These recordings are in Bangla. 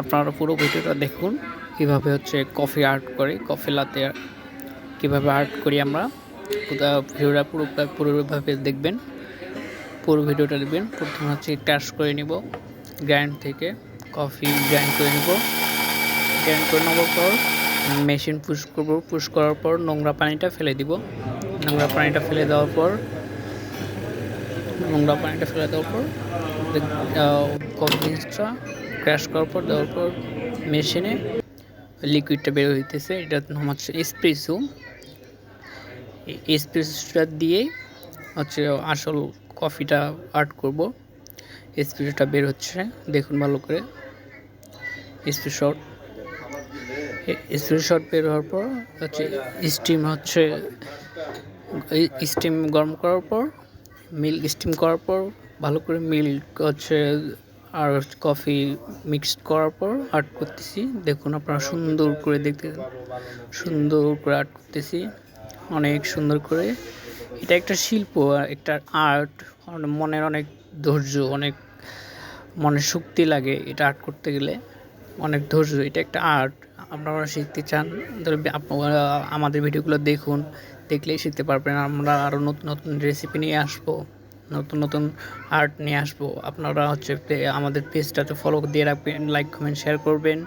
আপনারা পুরো ভিডিওটা দেখুন, কীভাবে হচ্ছে কফি আর্ট করে কফি লাতে কীভাবে আর্ট করি আমরা। ভিডিওটা পুরো পুরোভাবে দেখবেন, পুরো ভিডিওটা দেখবেন। প্রথমে হচ্ছে ক্যাশ করে নিব গ্রাইন্ড থেকে কফি গ্রাইন্ড করে নিব। গ্রাইন্ড করে নেওয়ার পর মেশিন পুশ করব পুশ করার পর নোংরা পানিটা ফেলে দিব। নোংরা পানিটা ফেলে দেওয়ার পর, নোংরা পানিটা ফেলে দেওয়ার পর কফি জিনিসটা ক্র্যাশ করার পর, দেওয়ার পর মেশিনে লিকুইডটা বের হইতেছে। এটা হচ্ছে এসপ্রেসো এসপ্রেসোটা দিয়েই হচ্ছে আসল কফিটা আর্ট করব। এসপ্রেসোটা বের হচ্ছে, দেখুন ভালো করে। এসপ্রেসো শট স্প্রে শট বের হওয়ার পর হচ্ছে স্টিম হচ্ছে স্টিম গরম করার পর মিল্ক স্টিম করার পর ভালো করে মিল্ক হচ্ছে আর কফি মিক্সড করার পর আর্ট করতেছি। দেখুন আপনারা সুন্দর করে দেখতে সুন্দর করে আর্ট করতেছি। অনেক সুন্দর করে। এটা একটা শিল্প, একটা আর্ট মনের অনেক ধৈর্য, অনেক মনের শক্তি লাগে এটা আর্ট করতে গেলে। অনেক ধৈর্য, এটা একটা আর্ট আপনারা শিখতে চান তাহলে আমাদের ভিডিওগুলো দেখুন, দেখলেই শিখতে পারবেন। আমরা আরও নতুন নতুন রেসিপি নিয়ে আসব। নতুন নতুন আর্ট নিয়ে আসব। আপনারা হচ্ছে আমাদের পেজটাতে ফলো দিয়ে রাখবেন লাইক কমেন্ট শেয়ার করবেন।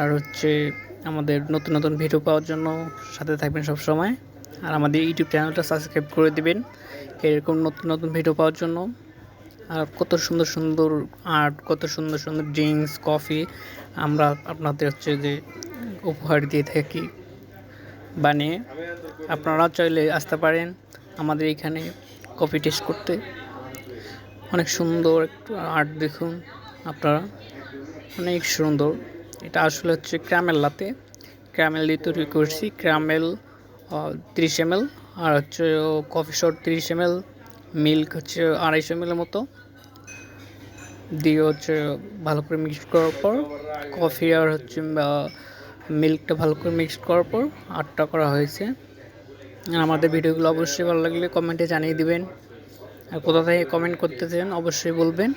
আর হচ্ছে আমাদের নতুন নতুন ভিডিও পাওয়ার জন্য সাথে থাকবেন সব সময় আর আমাদের ইউটিউব চ্যানেলটা সাবস্ক্রাইব করে দিবেন, এরকম নতুন নতুন ভিডিও পাওয়ার জন্য। আর কত সুন্দর সুন্দর আর্ট কত সুন্দর সুন্দর ড্রিঙ্কস কফি আমরা আপনাদের হচ্ছে যে উপহার দিয়ে থাকি, বানিয়ে। আপনারা চাইলে আসতে পারেন আমাদের এখানে। কফি টেস্ট করতে। অনেক সুন্দর একটু আর্ট দেখুন আপনারা। অনেক সুন্দর। এটা আসলে হচ্ছে ক্যামেল লাতে ক্যামেল দিয়ে তৈরি করছি। ক্যামেল তিরিশ এম আর হচ্ছে কফি শট তিরিশ এম মিল্ক হচ্ছে আড়াইশো এম মতো। দিয়ে হচ্ছে ভালো করে মিক্স করার পর কফি আর হচ্ছে মিল্কটা ভালো করে মিক্স করার পর আটটা করা হয়েছে। আমাদের ভিডিওগুলো অবশ্যই ভালো লাগলে কমেন্টে জানিয়ে দিবেন। আর কোথা থেকে কমেন্ট করতে চান অবশ্যই বলবেন।